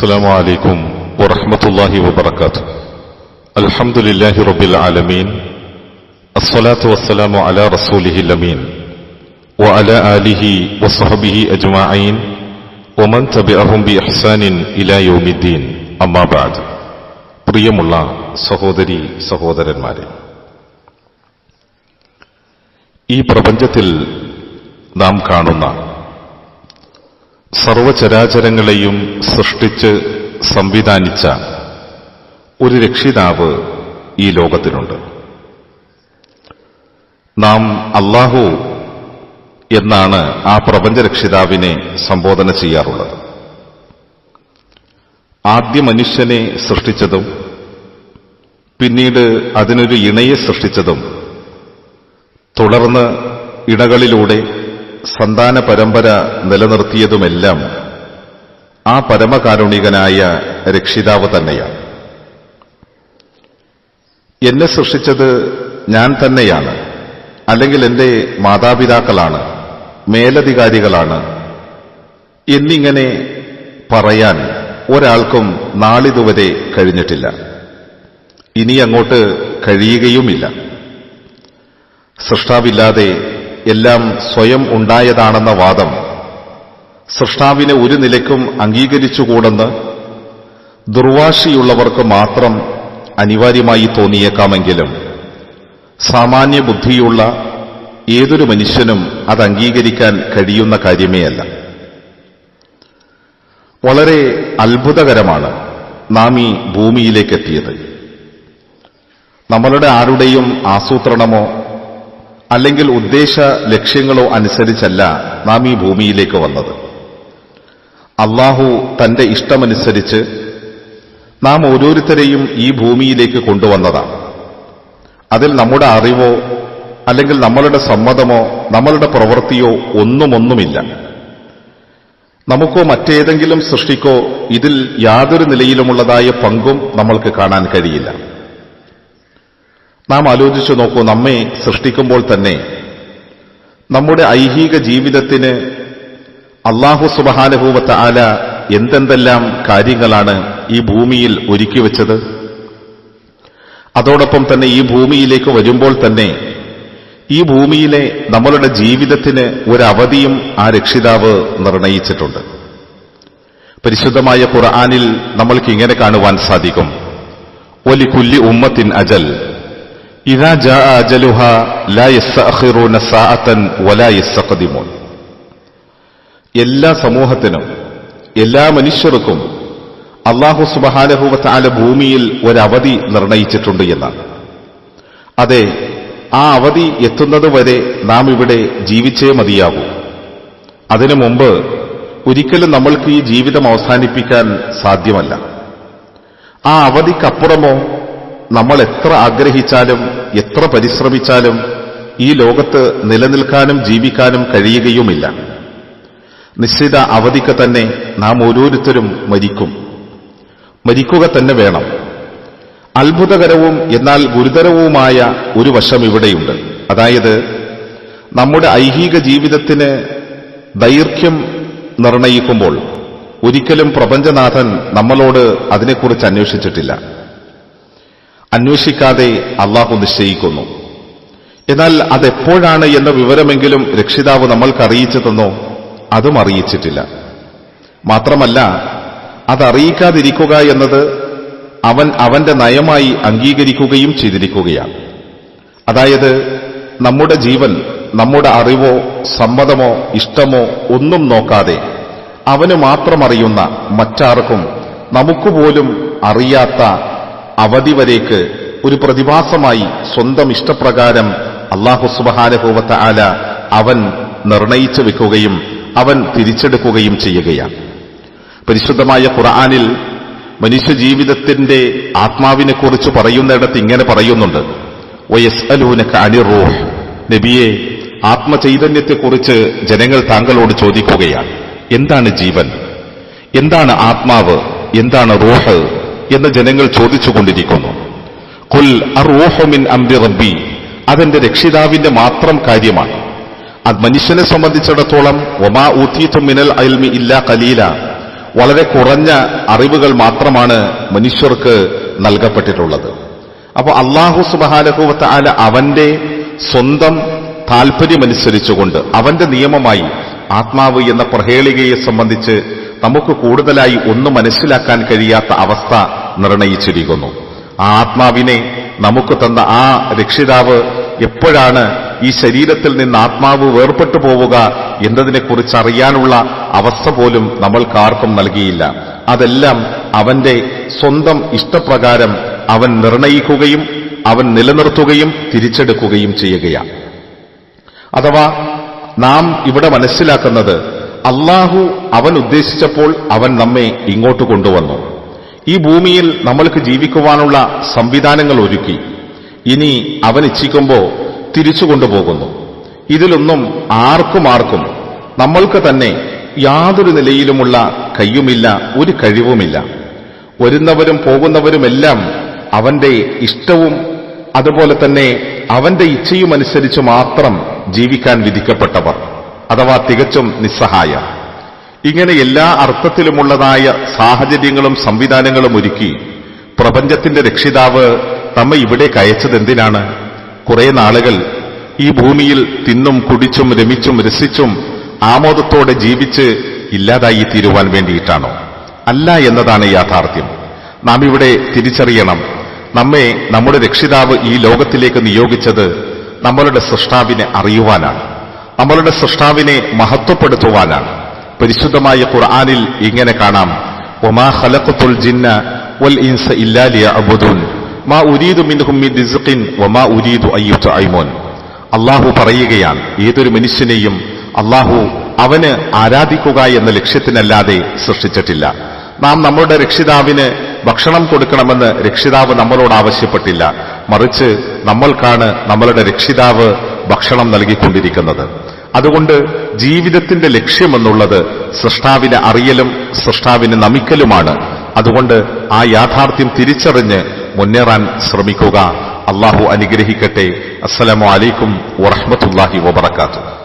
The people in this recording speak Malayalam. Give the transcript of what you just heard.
السلام عليكم ورحمة الله وبركاته الحمد لله رب العالمين الصلاة والسلام على رسوله الأمين وعلى آله وصحبه أجمعين ومن تبعهم بإحسان إلى يوم الدين أما بعد പ്രിയമുള്ള സഹോദരി സഹോദരന്മാരെ ഈ പ്രപഞ്ചത്തിൽ നാം കാണുന്ന സർവചരാചരങ്ങളെയും സൃഷ്ടിച്ച് സംവിധാനിച്ച ഒരു രക്ഷിതാവ് ഈ ലോകത്തിലുണ്ട്. നാം അല്ലാഹു എന്നാണ് ആ പ്രപഞ്ച രക്ഷിതാവിനെ സംബോധന ചെയ്യാറുള്ളത്. ആദ്യ മനുഷ്യനെ സൃഷ്ടിച്ചതും പിന്നീട് അതിനൊരു ഇണയെ സൃഷ്ടിച്ചതും തുടർന്ന് ഇണകളിലൂടെ സന്താന പരമ്പര നിലനിർത്തിയതുമെല്ലാം ആ പരമകാരുണികനായ രക്ഷിതാവ് തന്നെയാണ്. എന്നെ സൃഷ്ടിച്ചത് ഞാൻ തന്നെയാണ്. അല്ലെങ്കിൽ എന്റെ മാതാപിതാക്കളാണ് മേലധികാരികളാണ്. എന്നിങ്ങനെ പറയാൻ ഒരാൾക്കും നാളിതുവരെ കഴിഞ്ഞിട്ടില്ല. ഇനി അങ്ങോട്ട് കഴിയുകയുമില്ല. സൃഷ്ടാവില്ലാതെ എല്ലാം സ്വയം ഉണ്ടായതാണെന്ന വാദം സൃഷ്ടാവിനെ ഒരു നിലയ്ക്കും അംഗീകരിച്ചുകൂടെന്ന് ദുർവാശിയുള്ളവർക്ക് മാത്രം അനിവാര്യമായി തോന്നിയേക്കാമെങ്കിലും സാമാന്യ ബുദ്ധിയുള്ള ഏതൊരു മനുഷ്യനും അത് അംഗീകരിക്കാൻ കഴിയുന്ന കാര്യമേ അല്ല വളരെ അത്ഭുതകരമാണ് നാം ഈ ഭൂമിയിലേക്കെത്തിയത്. നമ്മളുടെ ആരുടെയും ആസൂത്രണമോ അല്ലെങ്കിൽ ഉദ്ദേശ ലക്ഷ്യങ്ങളോ അനുസരിച്ചല്ല നാം ഈ ഭൂമിയിലേക്ക് വന്നത്. അള്ളാഹു തന്റെ ഇഷ്ടമനുസരിച്ച് നാം ഓരോരുത്തരെയും ഈ ഭൂമിയിലേക്ക് കൊണ്ടുവന്നതാണ്. അതിൽ നമ്മുടെ അറിവോ അല്ലെങ്കിൽ നമ്മളുടെ സമ്മതമോ നമ്മളുടെ പ്രവൃത്തിയോ ഒന്നുമൊന്നുമില്ല. നമുക്കോ മറ്റേതെങ്കിലും സൃഷ്ടിക്കോ ഇതിൽ യാതൊരു നിലയിലുമുള്ളതായ പങ്കും നമ്മൾക്ക് കാണാൻ കഴിയില്ല. നാം ആലോചിച്ചു നോക്കൂ നമ്മെ സൃഷ്ടിക്കുമ്പോൾ തന്നെ നമ്മുടെ ഐഹിക ജീവിതത്തിന് അള്ളാഹു സുബഹാനുഭൂവത്ത ആല എന്തെന്തെല്ലാം കാര്യങ്ങളാണ് ഈ ഭൂമിയിൽ ഒരുക്കി വെച്ചത്? അതോടൊപ്പം തന്നെ ഈ ഭൂമിയിലേക്ക് വരുമ്പോൾ തന്നെ ഈ ഭൂമിയിലെ നമ്മളുടെ ജീവിതത്തിന് ഒരവധിയും ആ രക്ഷിതാവ് നിർണയിച്ചിട്ടുണ്ട്. പരിശുദ്ധമായ ഖുർആാനിൽ നമ്മൾക്ക് ഇങ്ങനെ കാണുവാൻ സാധിക്കും. ഒലി കുല്ലി ഉമ്മത്തിൻ അജൽ ലാ വലാ എല്ലാ സമൂഹത്തിനും എല്ലാ മനുഷ്യർക്കും അള്ളാഹു സുബഹാനഹുവത്താല ഭൂമിയിൽ ഒരവധി നിർണയിച്ചിട്ടുണ്ട് എന്നാണ്. അതെ ആ അവധി എത്തുന്നത് വരെ നാം ഇവിടെ ജീവിച്ചേ മതിയാകൂ. അതിനു മുമ്പ് ഒരിക്കലും നമ്മൾക്ക് ഈ ജീവിതം അവസാനിപ്പിക്കാൻ സാധ്യമല്ല. ആ അവധിക്കപ്പുറമോ നമ്മൾ എത്ര ആഗ്രഹിച്ചാലും എത്ര പരിശ്രമിച്ചാലും ഈ ലോകത്ത് നിലനിൽക്കാനും ജീവിക്കാനും കഴിയുകയുമില്ല. നിശ്ചിത അവധിക്ക് തന്നെ നാം ഓരോരുത്തരും മരിക്കും. മരിക്കുക തന്നെ വേണം. അത്ഭുതകരവും എന്നാൽ ഗുരുതരവുമായ ഒരു വശം ഇവിടെയുണ്ട്. അതായത് നമ്മുടെ ഐഹിക ജീവിതത്തിന് ദൈർഘ്യം നിർണയിക്കുമ്പോൾ ഒരിക്കലും പ്രപഞ്ചനാഥൻ നമ്മളോട് അതിനെക്കുറിച്ച് അന്വേഷിച്ചിട്ടില്ല. അന്വേഷിക്കാതെ അള്ളാഹു നിശ്ചയിക്കുന്നു. എന്നാൽ അതെപ്പോഴാണ് എന്ന വിവരമെങ്കിലും രക്ഷിതാവ് നമ്മൾക്ക് അറിയിച്ചു തന്നോ അതും അറിയിച്ചിട്ടില്ല. മാത്രമല്ല അതറിയിക്കാതിരിക്കുക എന്നത് അവൻ അവന്റെ നയമായി അംഗീകരിക്കുകയും ചെയ്തിരിക്കുകയാണ്. അതായത് നമ്മുടെ ജീവൻ നമ്മുടെ അറിവോ സമ്മതമോ ഇഷ്ടമോ ഒന്നും നോക്കാതെ അവന് മാത്രം അറിയുന്ന മറ്റാർക്കും നമുക്കുപോലും അറിയാത്ത അവധി വരേക്ക് ഒരു പ്രതിഭാസമായി സ്വന്തം ഇഷ്ടപ്രകാരം അള്ളാഹു സുബഹാനുഭൂവത്ത ആല അവൻ നിർണയിച്ചു വെക്കുകയും അവൻ തിരിച്ചെടുക്കുകയും ചെയ്യുകയാണ്. പരിശുദ്ധമായ ഖുർആാനിൽ മനുഷ്യജീവിതത്തിന്റെ ആത്മാവിനെക്കുറിച്ച് പറയുന്നിടത്ത് ഇങ്ങനെ പറയുന്നുണ്ട്. വയസ് അലൂനക്ക് അനിറൂഹ് നബിയെ ആത്മചൈതന്യത്തെക്കുറിച്ച് ജനങ്ങൾ താങ്കളോട് ചോദിക്കുകയാണ്. എന്താണ് ജീവൻ? എന്താണ് ആത്മാവ്? എന്താണ് റൂഹ്? എന്ന് ജനങ്ങൾ ചോദിച്ചുകൊണ്ടിരിക്കുന്നു. കുൽ അറൂഹമിൻ അംബി റബ്ബി. അതെന്റെ രക്ഷിതാവിന്റെ മാത്രം കാര്യമാണ്. അത് മനുഷ്യനെ സംബന്ധിച്ചിടത്തോളം ഒമാ ഊത്തീത്തു മിനൽ അൽമി ഇല്ലാ കലീല വളരെ കുറഞ്ഞ അറിവുകൾ മാത്രമാണ് മനുഷ്യർക്ക് നൽകപ്പെട്ടിട്ടുള്ളത്. അപ്പോൾ അള്ളാഹു സുബാനഹുവത്ത് ആല അവന്റെ സ്വന്തം താല്പര്യമനുസരിച്ചുകൊണ്ട് അവന്റെ നിയമമായി ആത്മാവ് എന്ന പ്രഹേളികയെ സംബന്ധിച്ച് നമുക്ക് കൂടുതലായി ഒന്നും മനസ്സിലാക്കാൻ കഴിയാത്ത അവസ്ഥ നിർണയിച്ചിരിക്കുന്നു. ആ ആത്മാവിനെ നമുക്ക് തന്ന ആ രക്ഷിതാവ് എപ്പോഴാണ് ഈ ശരീരത്തിൽ നിന്ന് ആത്മാവ് വേർപ്പെട്ടു പോവുക എന്നതിനെക്കുറിച്ച് അറിയാനുള്ള അവസ്ഥ പോലും നമ്മൾക്കാർക്കും നൽകിയില്ല. അതെല്ലാം അവന്റെ സ്വന്തം ഇഷ്ടപ്രകാരം അവൻ നിർണയിക്കുകയും അവൻ നിലനിർത്തുകയും തിരിച്ചെടുക്കുകയും ചെയ്യുകയാണ് അഥവാ നാം ഇവിടെ മനസ്സിലാക്കുന്നത് അള്ളാഹു അവൻ ഉദ്ദേശിച്ചപ്പോൾ അവൻ നമ്മെ ഇങ്ങോട്ട് കൊണ്ടുവന്നു. ഈ ഭൂമിയിൽ നമ്മൾക്ക് ജീവിക്കുവാനുള്ള സംവിധാനങ്ങൾ ഒരുക്കി. ഇനി അവൻ ഇച്ഛിക്കുമ്പോൾ തിരിച്ചു കൊണ്ടുപോകുന്നു. ഇതിലൊന്നും ആർക്കും ആർക്കും നമ്മൾക്ക് തന്നെ യാതൊരു നിലയിലുമുള്ള കയ്യുമില്ല ഒരു കഴിവുമില്ല. വരുന്നവരും പോകുന്നവരുമെല്ലാം അവന്റെ ഇഷ്ടവും അതുപോലെ തന്നെ അവന്റെ ഇച്ഛയുമനുസരിച്ച് മാത്രം ജീവിക്കാൻ വിധിക്കപ്പെട്ടവർ അഥവാ തികച്ചും നിസ്സഹായ ഇങ്ങനെ എല്ലാ അർത്ഥത്തിലുമുള്ളതായ സാഹചര്യങ്ങളും സംവിധാനങ്ങളും ഒരുക്കി പ്രപഞ്ചത്തിന്റെ രക്ഷിതാവ് നമ്മെ ഇവിടെ കയച്ചതെന്തിനാണ്? കുറെ നാളുകൾ ഈ ഭൂമിയിൽ തിന്നും കുടിച്ചും രമിച്ചും രസിച്ചും ആമോദത്തോടെ ജീവിച്ച് ഇല്ലാതായി തീരുവാൻ വേണ്ടിയിട്ടാണോ? അല്ല എന്നതാണ് യാഥാർത്ഥ്യം. നാം ഇവിടെ തിരിച്ചറിയണം. നമ്മെ നമ്മുടെ രക്ഷിതാവ് ഈ ലോകത്തിലേക്ക് നിയോഗിച്ചത് നമ്മളുടെ സൃഷ്ടാവിനെ അറിയുവാനാണ്. നമ്മളുടെ സൃഷ്ടാവിനെ മഹത്വപ്പെടുത്തുവാനാണ്. പരിശുദ്ധമായ ഖുർആാനിൽ ഇങ്ങനെ കാണാം. ഒമാ ഖലഖത്തുൽ ജിന്ന വൽ ഇൻസ ഇല്ലാ ലിയഅബുദൂൻ. മാ ഉരീദു മിൻഹും മിൻ റിസ്ഖിൻ. വമാ ഉരീദു അയ്യുതഇമൂൻ അള്ളാഹു പറയുകയാണ് ഏതൊരു മനുഷ്യനെയും അള്ളാഹു അവന് ആരാധിക്കുക എന്ന ലക്ഷ്യത്തിനല്ലാതെ സൃഷ്ടിച്ചിട്ടില്ല. നാം നമ്മുടെ രക്ഷിതാവിന് ഭക്ഷണം കൊടുക്കണമെന്ന് രക്ഷിതാവ് നമ്മളോട് ആവശ്യപ്പെട്ടില്ല. മറിച്ച് നമ്മൾക്കാണ് നമ്മളുടെ രക്ഷിതാവ് ഭക്ഷണം നൽകിക്കൊണ്ടിരിക്കുന്നത്. അതുകൊണ്ട് ജീവിതത്തിന്റെ ലക്ഷ്യമെന്നുള്ളത് സൃഷ്ടാവിനെ അറിയലും സൃഷ്ടാവിനെ നമിക്കലുമാണ്. അതുകൊണ്ട് ആ യാഥാർത്ഥ്യം തിരിച്ചറിഞ്ഞ് മുന്നേറാൻ ശ്രമിക്കുക. അള്ളാഹു അനുഗ്രഹിക്കട്ടെ. അസ്സലാമു അലൈക്കും വറഹമത്തല്ലാഹി വബർക്കാത്തു